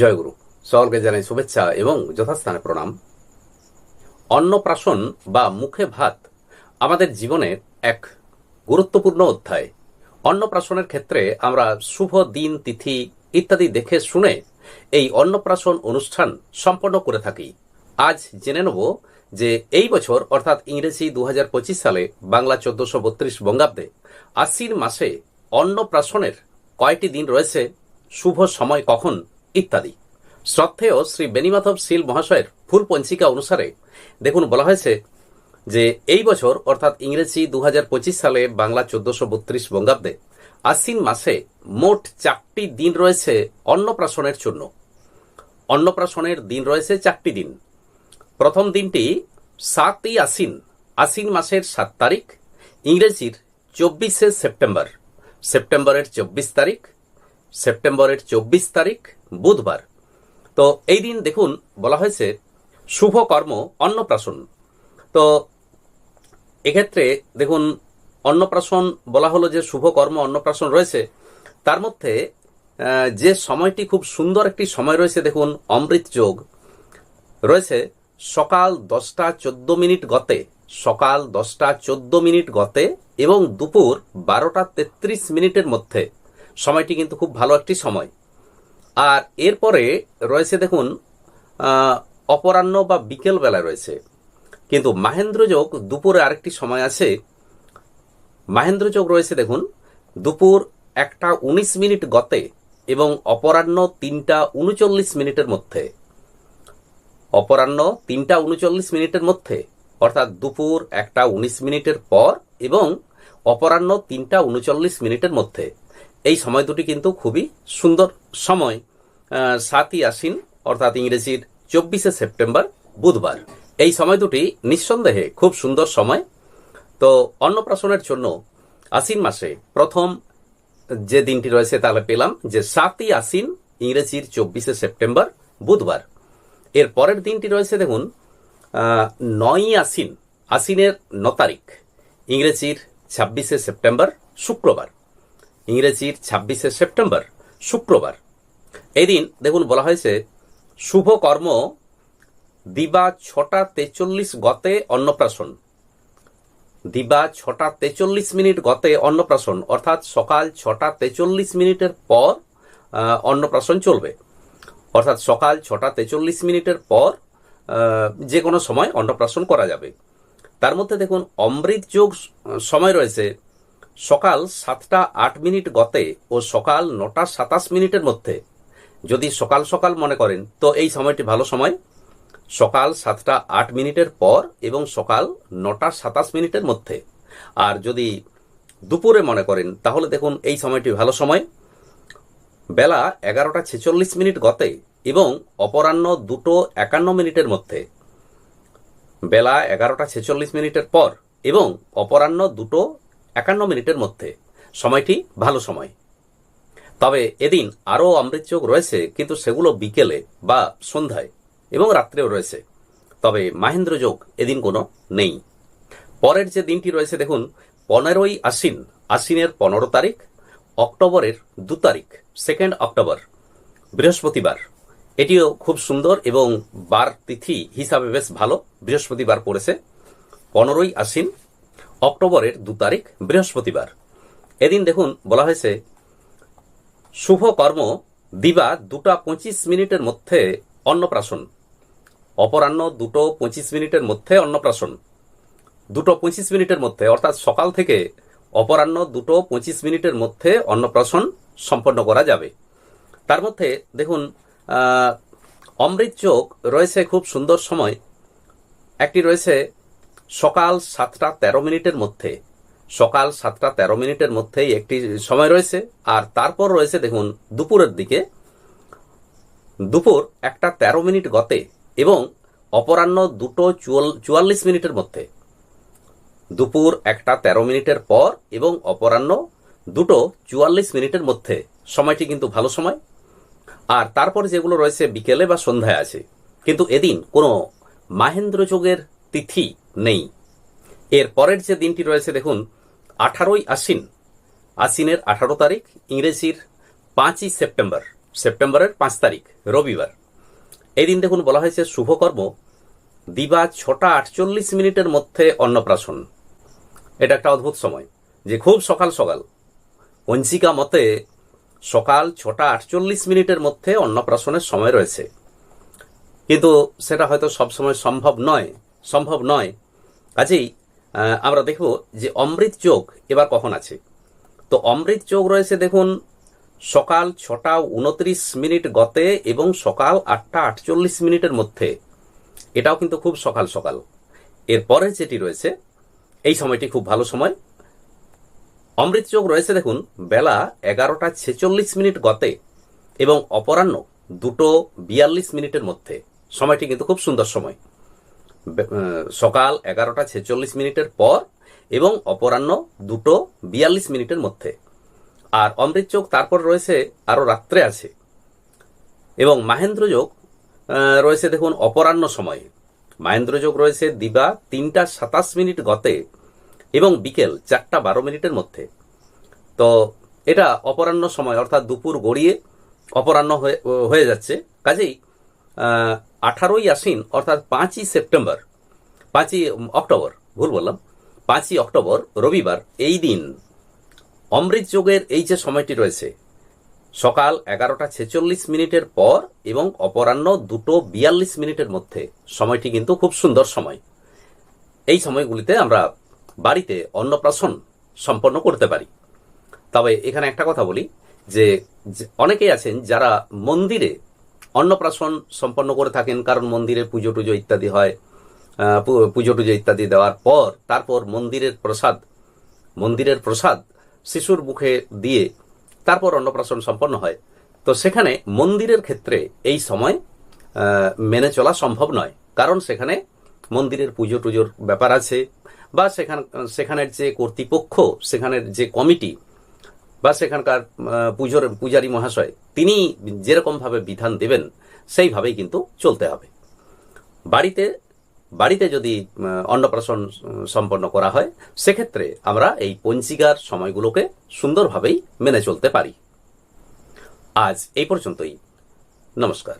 জয়গুরু। সকলকে জানাই শুভেচ্ছা এবং যথাস্থানে প্রণাম। অন্নপ্রাশন বা মুখে ভাত আমাদের জীবনের এক গুরুত্বপূর্ণ অধ্যায়। অন্নপ্রাশনের ক্ষেত্রে আমরা শুভ দিন, তিথি ইত্যাদি দেখে শুনে এই অন্নপ্রাশন অনুষ্ঠান সম্পন্ন করে থাকি। আজ জেনে নেব যে এই বছর, অর্থাৎ ইংরেজি দু হাজার পঁচিশ সালে বাংলা চোদ্দশো বত্রিশ বঙ্গাব্দে আশ্বিন মাসে অন্নপ্রাশনের কয়টি দিন রয়েছে, শুভ সময় কখন ইত্যাদি। শ্রদ্ধেয় শ্রী বেনিমাধব শীল মহাশয়ের ফুল পঞ্চিকা অনুসারে দেখুন, বলা হয়েছে যে এই বছর, অর্থাৎ ইংরেজি দু হাজার পঁচিশ সালে বাংলা চোদ্দশো বত্রিশ বঙ্গাব্দে, আশ্বিন মাসে মোট চারটি দিন রয়েছে অন্নপ্রাশনের জন্য। অন্নপ্রাশনের দিন রয়েছে চারটি দিন। প্রথম দিনটি সাতই আশ্বিন আশ্বিন মাসের সাত তারিখ, ইংরেজির চব্বিশে সেপ্টেম্বর। সেপ্টেম্বরের চব্বিশ তারিখ, সেপ্টেম্বরের চব্বিশ তারিখ বুধবার। তো এই দিন দেখুন, বলা হয়েছে শুভ কর্ম, অন্নপ্রাশন। তো এক্ষেত্রে দেখুন, অন্নপ্রাশন বলা হলো যে শুভ কর্ম, অন্নপ্রাশন রয়েছে। তার মধ্যে যে সময়টি খুব সুন্দর একটি সময় রয়েছে, দেখুন, অমৃত যোগ। রয়েছে সকাল দশটা চোদ্দ মিনিট গতে, সকাল দশটা চোদ্দ মিনিট গতে এবং দুপুর বারোটা তেত্রিশ মিনিটের মধ্যে। সময়টি কিন্তু খুব ভালো একটি সময়। আর এরপরে রয়েছে দেখুন অপরাহ্ন বা বিকেল বেলায় রয়েছে। কিন্তু মাহেন্দ্র যোগ দুপুরে আরেকটি সময় আছে। মাহেন্দ্র যোগ রয়েছে দেখুন, দুপুর একটা উনিশ মিনিট গতে এবং অপরাহ্ন তিনটা উনচল্লিশ মিনিটের মধ্যে। অপরাহ্ন তিনটা উনচল্লিশ মিনিটের মধ্যে, অর্থাৎ দুপুর একটা উনিশ মিনিটের পর এবং অপরাহ্ন তিনটা উনচল্লিশ মিনিটের মধ্যে। এই সময় দুটি কিন্তু খুবই সুন্দর সময়। সাতই আশ্বিন, অর্থাৎ ইংরেজির চব্বিশে সেপ্টেম্বর, বুধবার। এই সময় দুটি নিঃসন্দেহে খুব সুন্দর সময়। তো অন্নপ্রাশনের জন্য আশ্বিন মাসে প্রথম যে দিনটি রয়েছে তাহলে পেলাম যে সাতই আশ্বিন, ইংরেজির চব্বিশে সেপ্টেম্বর, বুধবার। এর পরের দিনটি রয়েছে দেখুন নয়ই আশ্বিন, আশ্বিনের ন তারিখ, ইংরেজির ছাব্বিশে সেপ্টেম্বর, শুক্রবার। ইংরেজির ছাব্বিশে সেপ্টেম্বর, শুক্রবার। এই দিন দেখুন বলা হয়েছে, শুভ কর্ম দিবা ছটা তেচল্লিশ গতে অন্নপ্রাশন। দিবা ছটা তেচল্লিশ মিনিট গতে অন্নপ্রাশন, অর্থাৎ সকাল ছটা তেচল্লিশ মিনিটের পর অন্নপ্রাশন চলবে। অর্থাৎ সকাল ছটা তেচল্লিশ মিনিটের পর যে কোনো সময় অন্নপ্রাশন করা যাবে। তার মধ্যে দেখুন, অমৃত যোগ সময় রয়েছে। সকাল সাতটা আট মিনিট গতে ও সকাল নটা সাতাশ মিনিটের মধ্যে। যদি সকাল সকাল মনে করেন, তো এই সময়টি ভালো সময়। সকাল সাতটা আট মিনিটের পর এবং সকাল নটা সাতাশ মিনিটের মধ্যে। আর যদি দুপুরে মনে করেন, তাহলে দেখুন এই সময়টি ভালো সময়। বেলা এগারোটা ছেচল্লিশ মিনিট গতে এবং অপরাহ্ন দুটো একান্ন মিনিটের মধ্যে। বেলা এগারোটা ছেচল্লিশ মিনিটের পর এবং অপরাহ্ন দুটো একান্ন মিনিটের মধ্যে। সময়টি ভালো সময়। তবে এদিন আরও অমৃত যোগ রয়েছে, কিন্তু সেগুলো বিকেলে বা সন্ধ্যায় এবং রাত্রেও রয়েছে। তবে মাহেন্দ্র যোগ এদিন কোনো নেই। পরের যে দিনটি রয়েছে, দেখুন, পনেরোই আশ্বিন, আশ্বিনের পনেরো তারিখ, অক্টোবরের দু তারিখ সেকেন্ড অক্টোবর বৃহস্পতিবার। এটিও খুব সুন্দর এবং বার তিথি হিসাবে বেশ ভালো, বৃহস্পতিবার পড়েছে। পনেরোই আশ্বিন অক্টোবরের দু তারিখ, বৃহস্পতিবার। এদিন দেখুন, বলা হয়েছে, শুভ কর্ম দিবা দুটা পঁচিশ মিনিটের মধ্যে অন্নপ্রাশন। অপরাহ্ন দুটো পঁচিশ মিনিটের মধ্যে অন্নপ্রাশন। দুটো পঁচিশ মিনিটের মধ্যে, অর্থাৎ সকাল থেকে অপরাহ্ন দুটো পঁচিশ মিনিটের মধ্যে অন্নপ্রাশন সম্পন্ন করা যাবে। তার মধ্যে দেখুন অমৃত যোগ রয়েছে খুব সুন্দর সময়। একটি রয়েছে সকাল সাতটা তেরো মিনিটের মধ্যে, সকাল সাতটা তেরো মিনিটের মধ্যেই একটি সময় রয়েছে, আর তারপর রয়েছে দেখুন দুপুরের দিকে। দুপুর একটা তেরো মিনিট গতে এবং অপরাহ্ন দুটো চুয়াল- চুয়াল্লিশ মিনিটের মধ্যে। দুপুর একটা তেরো মিনিটের পর এবং অপরাহ্ন দুটো চুয়াল্লিশ মিনিটের মধ্যে। সময়টি কিন্তু ভালো সময়। আর তারপর যেগুলো রয়েছে বিকেলে বা সন্ধ্যায় আছে। কিন্তু এদিন কোনো মাহেন্দ্র যোগের তিথি নেই। এর পরের যে দিনটি রয়েছে, দেখুন, আঠারোই আশ্বিন। আশ্বিনের আঠারো তারিখ, ইংরেজির পাঁচই সেপ্টেম্বর, সেপ্টেম্বরের পাঁচ তারিখ, রবিবার। এই দিন, দেখুন, বলা হয়েছে শুভকর্ম, দিবা ছটা আটচল্লিশ মিনিটের মধ্যে অন্নপ্রাশন। এটা একটা অদ্ভুত সময়, যে খুব সকাল সকাল। পঞ্চিকা মতে, সকাল ছটা আটচল্লিশ মিনিটের মধ্যে অন্নপ্রাশনের সময় রয়েছে। কিন্তু সেটা হয়তো সবসময় সম্ভব নয়। সম্ভব নয়। কাজেই আমরা দেখব যে অমৃত যোগ এবার কখন আছে। তো অমৃত যোগ রয়েছে দেখুন, সকাল ছটা উনত্রিশ মিনিট গতে এবং সকাল আটটা আটচল্লিশ মিনিটের মধ্যে। এটাও কিন্তু খুব সকাল সকাল। এরপরে যেটি রয়েছে, এই সময়টি খুব ভালো সময়। অমৃত যোগ রয়েছে দেখুন, বেলা এগারোটা ছেচল্লিশ মিনিট গতে এবং অপরাহ্ন দুটো বিয়াল্লিশ মিনিটের মধ্যে। সময়টি কিন্তু খুব সুন্দর সময়। সকাল এগারোটা ছেচল্লিশ মিনিটের পর এবং অপরাহ্ন দুটো বিয়াল্লিশ মিনিটের মধ্যে। আর অমৃত যোগ তারপর রয়েছে আরও রাত্রে আছে। এবং মাহেন্দ্র যোগ রয়েছে দেখুন অপরাহ্ন সময়ে। মাহেন্দ্র যোগ রয়েছে দিবা তিনটা সাতাশ মিনিট গতে এবং বিকেল চারটা বারো মিনিটের মধ্যে। তো এটা অপরাহ্ন সময়, অর্থাৎ দুপুর গড়িয়ে অপরাহ্ন হয়ে যাচ্ছে। কাজেই আঠারোই আশ্বিন, অর্থাৎ পাঁচই সেপ্টেম্বর, পাঁচই অক্টোবর, ভুল বললাম, পাঁচই অক্টোবর, রবিবার, এই দিন অমৃত যোগের এই যে সময়টি রয়েছে, সকাল এগারোটা ছেচল্লিশ মিনিটের পর এবং অপরাহ্ন দুটো বিয়াল্লিশ মিনিটের মধ্যে, সময়টি কিন্তু খুব সুন্দর সময়। এই সময়গুলিতে আমরা বাড়িতে অন্নপ্রাশন সম্পন্ন করতে পারি। তবে এখানে একটা কথা বলি, যে অনেকেই আছেন যারা মন্দিরে অন্নপ্রাশন সম্পন্ন করে থাকেন, কারণ মন্দিরে পুজো টুজো ইত্যাদি হয় পুজো টুজো ইত্যাদি দেওয়ার পর, তারপর মন্দিরের প্রসাদ মন্দিরের প্রসাদ শিশুর মুখে দিয়ে তারপর অন্নপ্রাশন সম্পন্ন হয়। তো সেখানে মন্দিরের ক্ষেত্রে এই সময় মেনে চলা সম্ভব নয়। কারণ সেখানে মন্দিরের পুজো টুজোর ব্যাপার আছে, বা সেখান, সেখানের যে কর্তৃপক্ষ, সেখানের যে কমিটি বা সেখানকার পুজোর পূজারী মহাশয়, তিনি যেরকমভাবে বিধান দেবেন সেইভাবেই কিন্তু চলতে হবে। বাড়িতে বাড়িতে যদি অন্নপ্রাশন সম্পন্ন করা হয়, সেক্ষেত্রে আমরা এই পঞ্চিকার সময়গুলোকে সুন্দরভাবেই মেনে চলতে পারি। আজ এই পর্যন্তই। নমস্কার।